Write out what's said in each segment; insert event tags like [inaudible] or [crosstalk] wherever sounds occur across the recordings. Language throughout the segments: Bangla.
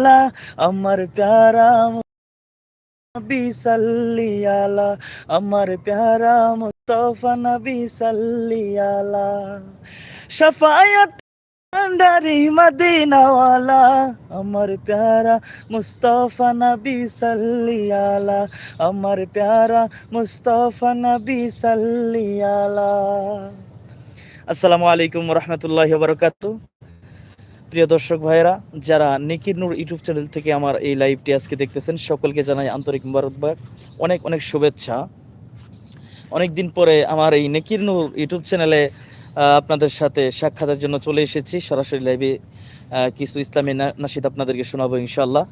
আলা, আমার প্যারা নবী সাল্লি আলা, আমার প্যারা মুস্তফা নবী সাল্লি আলা। শফায়াত ভান্ডারি মদিনাওয়ালা, আমার প্যারা মুস্তফা নবী সাল্লি আলা, আমার প্যারা মুস্তফা নবী সাল্লি আলা। আসসালামু আলাইকুম রহমতুল্লাহ বারকাত প্রিয় দর্শক ভাইয়েরা, যারা নিকির নূর ইউটিউব চ্যানেল থেকে আমার এই লাইভটি আজকে দেখতেছেন, সকলকে জানাই আন্তরিক মুবারকবাদ। অনেক অনেক শুভেচ্ছা। অনেক দিন পরে আমার এই নিকির নূর ইউটিউব চ্যানেলে আপনাদের সাথে সাক্ষাতের জন্য চলে এসেছি। সরাসরি লাইভে কিছু ইসলামী না- নাশিদ আপনাদেরকে শোনাবো ইনশাল্লাহ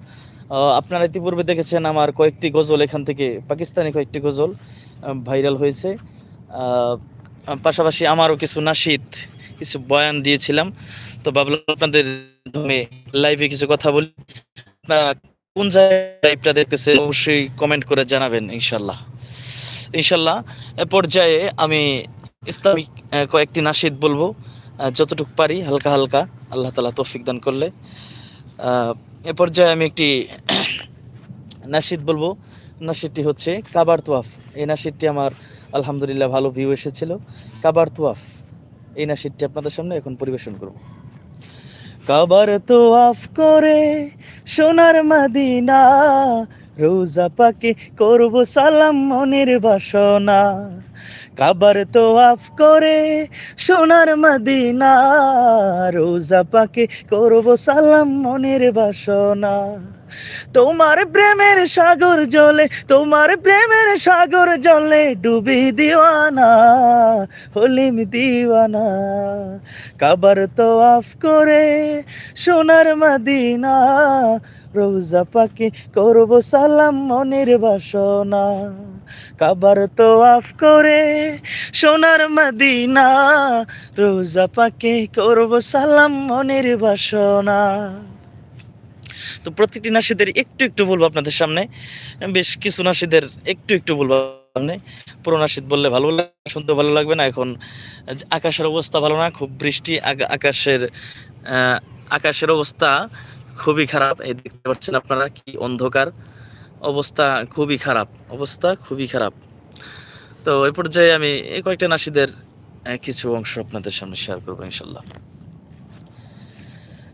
আপনারা ইতিপূর্বে দেখেছেন আমার কয়েকটি গজল, এখান থেকে পাকিস্তানি কয়েকটি গজল ভাইরাল হয়েছে। পাশাপাশি আমারও কিছু নাশিদ কিছু বয়ান দিয়েছিলাম। তো ভাবলাম আপনাদের লাইভে কিছু কথা বলি। কোন জায়গায় লাইভটা দেখতেছে অবশ্যই কমেন্ট করে জানাবেন ইনশাল্লাহ ইনশাল্লাহ পর্যায়ে আমি ইসলামিক কয়েকটি নাশিদ বলব যতটুকু পারি, হালকা হালকা, আল্লাহ তালা তৌফিক দান করলে। এ পর্যায়ে আমি একটি নাশিদ বলব নাশিদটি হচ্ছে কাবার তোয়াফ। এই নাশিদটি আমার আলহামদুলিল্লাহ ভালো ভিউ এসেছিল। কাবার তোয়াফ, এই নাশিদটি আপনাদের সামনে এখন পরিবেশন করব। কাবার আফ করে সোনার মাদিনা, রোজা পাকে করব সালাম মনের বাসনা। কাবার তো আফ করে সোনার মাদিনা, রোজা পাকে করব সালাম মনের বাসনা। তোমার প্রেমের সাগর জলে, তোমার প্রেমের সাগর জলে ডুবি দিওয়ানা, হলিম দিওয়ানা। কাবার তোয়াফ করে সোনার মাদিনা, রোজা পাকে করব সালাম মনের বাসনা। কাবার তোয়াফ করে সোনার মাদিনা, রোজা পাকে করব সালাম মনের বাসনা। তো প্রত্যেকটি নাসিদের একটু একটু বলব আপনাদের সামনে। বেশ কিছু নাসিদের একটু একটু বলব সামনে। পুরো নাসিদ বললে ভালো লাগবে শুনতে ভালো লাগবে না। এখন আকাশের অবস্থা ভালো না, খুব বৃষ্টি আকাশের আকাশের অবস্থা খুবই খারাপ। এই দেখতে পাচ্ছেন আপনারা কি অন্ধকার। অবস্থা খুবই খারাপ, অবস্থা খুবই খারাপ। তো এই পর্যায়ে আমি এই কয়েকটা নাসিদের কিছু অংশ আপনাদের সামনে শেয়ার করব ইনশাল্লাহ।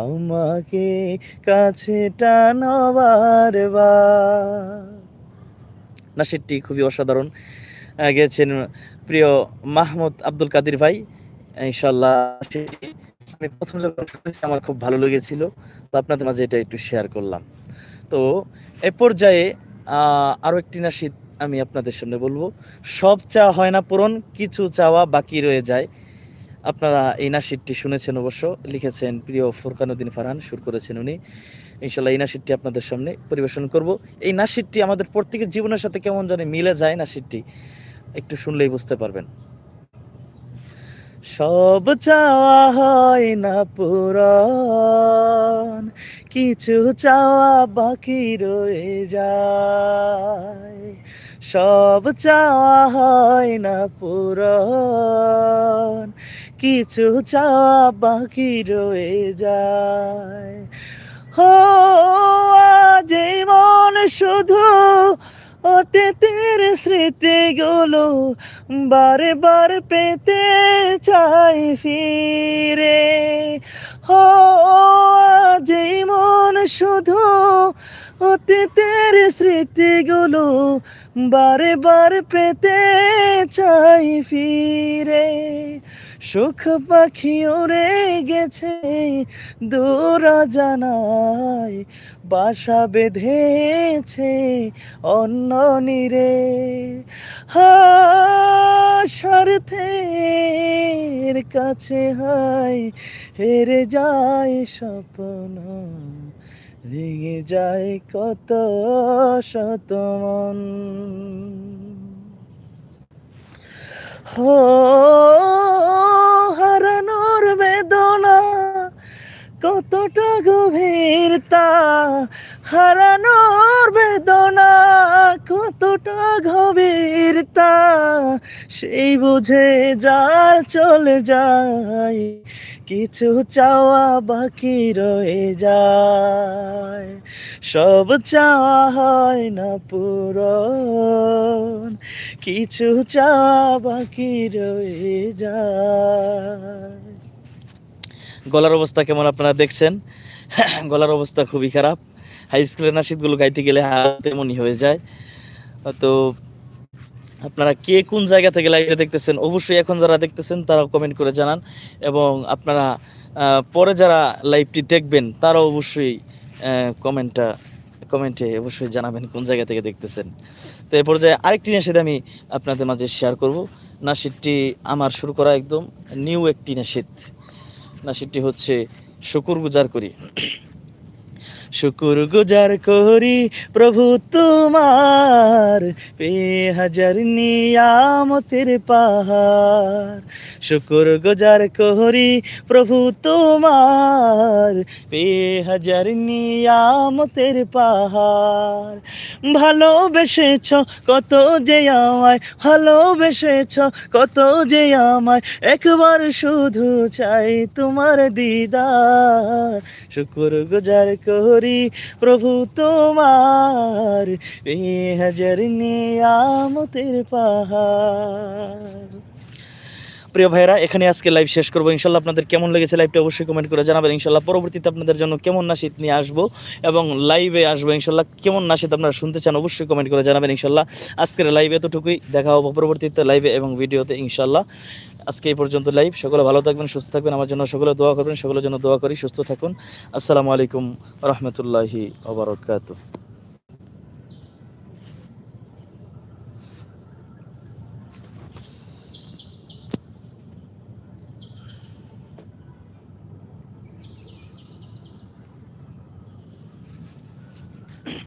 আমাকে কাছে টানো বারবার নাসিরটি খুবই অসাধারণ। গেছেন প্রিয় মাহমুদ আব্দুল কাদির ভাই। ইনশাল্লাহ আমি প্রথম যখন শুনেছি আমার খুব ভালো লেগেছিল। তো আপনাদের মাঝে এটা একটু শেয়ার করলাম। তো এ পর্যায়ে আহ, আরও একটি নাসিদ আমি আপনাদের সামনে বলব। সব চা হয় না পূরণ কিছু চাওয়া বাকি রয়ে যায়। আপনারা এই নাসিদটি শুনেছেন অবশ্য, লিখেছেন প্রিয় ফুরকানুদ্দিন ফারহান, সুর করেছেন উনি। ইনশাল্লাহ এই নাসিদটি আপনাদের সামনে পরিবেশন করব। এই নাসিদটি আমাদের প্রত্যেকের জীবনের সাথে কেমন জানি মিলে যায় নাসিদটি একটু শুনলেই বুঝতে পারবেন। সব চাওয়া হয় না পূরণ, কিছু চাওয়া বাকি রয়ে যায়। সব চাওয়া হয় না পূরণ কিছু চাওয়া বাকি রয়ে যায়। হো মন শুধু অতীতের স্মৃতিগুলো বারে বার পেতে চাই ফিরে। হো মন শুধু অতীতের স্মৃতিগুলো বারে বার পেতে চাই ফিরে। সুখ পাখি উড়ে গেছে দূর জানাই, বাসা বেঁধেছে অন্য নিরে। স্বার্থের কাছে হাই, হেরে যায় স্বপ্ন, ভেঙে যায় কত শত মন। হো কতটা গভীর তা হারানোর বেদনা, কতটা গভীর তা সেই বুঝে যার চলে যায়, কিছু চাওয়া বাকি রয়ে যায়। সব চাওয়া হয় না পূরণ, কিছু চাওয়া বাকি রয়ে যায়। গলার অবস্থা কেমন আপনারা দেখছেন? [coughs] গলার অবস্থা খুবই খারাপ। হাই স্কুলের নাসিদগুলো গাইতে গেলে হাত তেমনই হয়ে যায়। তো আপনারা কে কোন জায়গা থেকে লাইভে দেখতেছেন, অবশ্যই এখন যারা দেখতেছেন তারাও কমেন্ট করে জানান। এবং আপনারা পরে যারা লাইভটি দেখবেন, তারাও অবশ্যই কমেন্টটা কমেন্টে অবশ্যই জানাবেন কোন জায়গা থেকে দেখতেছেন। তো এই পর্যায়ে আরেকটি নাসিদ আমি আপনাদের মাঝে শেয়ার করব। নাসিদটি আমার শুরু করা একদম নিউ একটি নাসিদ সেটি হচ্ছে শুকুর গুজার করি। শুকুর গুজার করি প্রভু তোমার। পে হাজার নিয়ামতের পাহাড়। শুকুর গুজার করি প্রভু তোমার। পে হাজার নিয়ামতের পাহাড়। ভালোবেসেছ কত যে আমায়, ভালোবেসেছ কত যে আমায়। একবার শুধু চাই তোমার দিদার। শুকুর গুজার করি প্রভু তোমার হাজার নিয়ামতের পাহাড়। প্রিয় ভাইরা এখানে আজকে লাইভ শেষ করব। ইনশাল্লাহ আপনাদের কেমন লেগেছে লাইভটা অবশ্যই কমেন্ট করে জানাবেন। ইনশাল্লাহ পরবর্তীতে আপনাদের জন্য কেমন নাশিদ নিয়ে আসব এবং লাইভে আসব। ইনশাল্লাহ কেমন নাশিদ আপনারা শুনতে চান অবশ্যই কমেন্ট করে জানাবেন। ইনশাল্লাহ আজকের লাইভে এতটুকুই। দেখা হব পরবর্তীতে লাইভে এবং ভিডিওতে ইনশাল্লাহ আজকে এই পর্যন্ত লাইভ সকলে ভালো থাকবেন, সুস্থ থাকবেন। আমার জন্য সকলে দোয়া করবেন, সকলের জন্য দোয়া করি, সুস্থ থাকুন। আসসালামু আলাইকুম রহমতুল্লাহি ওবরাকাতুহ